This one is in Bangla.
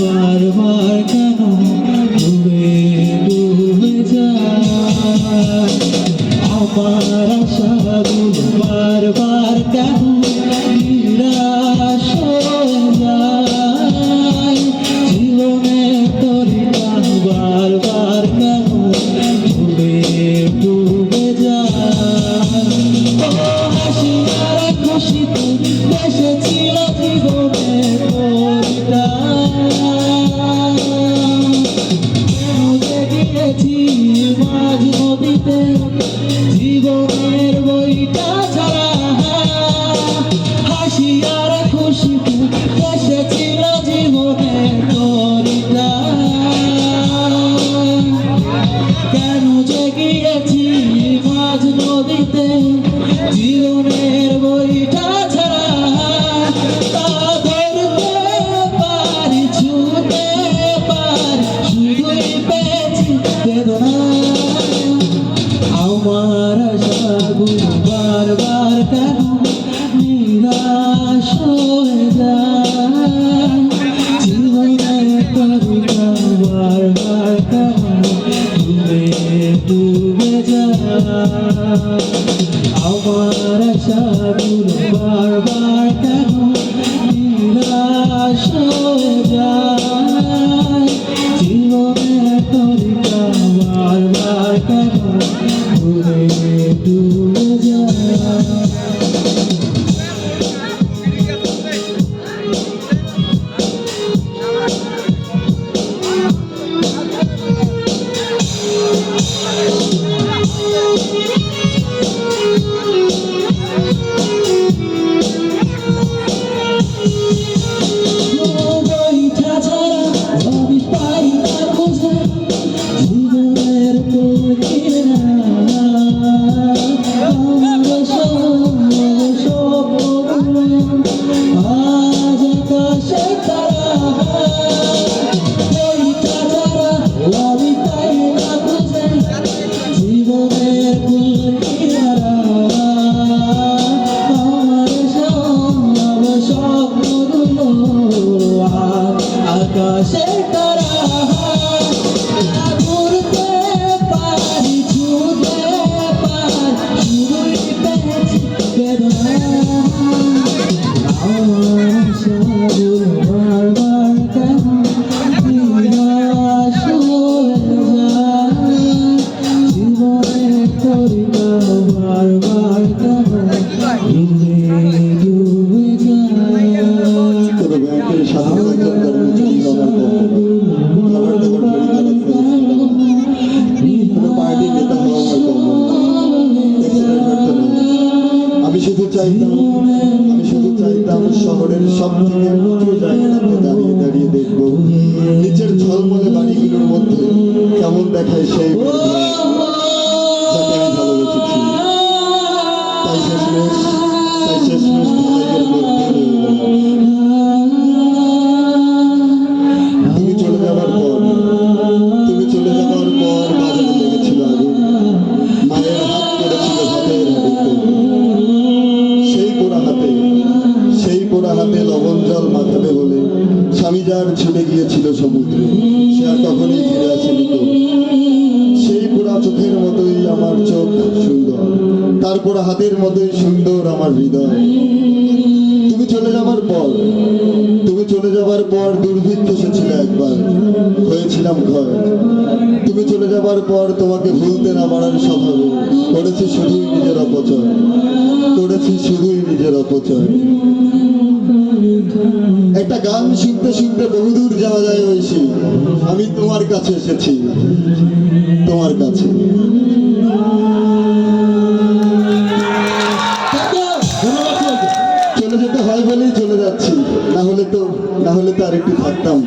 বারবার কেন? ডুবে ডুবে যায়। আমার আশাগুলো বারবার কেন আমার আশাগুলো বারবার কেন নিরাশ হয়ে যায়? জীবনের কবিতা বারবার কেন ডুবে ডুবে যায়? আমার আশাগুলো বারবার ডুবে দাবার কোনো পার্টির নেতা আমি শুধু চাইতাম আমি শুধু চাইতাম শহরের সব থেকে উঁচু জায়গাটাতে দাঁড়িয়ে দাঁড়িয়ে দেখব নিচের ঝলমলে বাড়িগুলোর মধ্যে কেমন দেখায় সেই যাকে আমি ভালোবেসেছি তাই শেষমেশ তাই শেষমেশ ঢালাইয়ের মধ্যে জল মাখাবে বলে স্বামী যার ছুটে গিয়েছিল সমুদ্রে, সে আর কখনোই ফিরে আসেনি তো। সেই পোড়া চোখের মতোই আমার চোখ সুন্দর তার পোড়া হাতের মতোই সুন্দর আমার হৃদয়। তুমি চলে যাবার পর, তুমি চলে যাবার পর দুর্ভিক্ষ এসেছিল একবার, হয়েছিলাম ঘর। তুমি চলে যাবার পর তোমাকে ভুলতে না পারার স্বভাবে করেছি শুধুই নিজের অপচয়, করেছি শুধুই নিজের অপচয়। একটা গান শুনতে শুনতে বহুদূর যাওয়া যায় ঐশী আমি তোমার কাছে এসেছি। তোমার কাছে। চলে যেতে হয় বলেই চলে যাচ্ছি। না হলে তো না হলে তো আর একটু থাকতাম।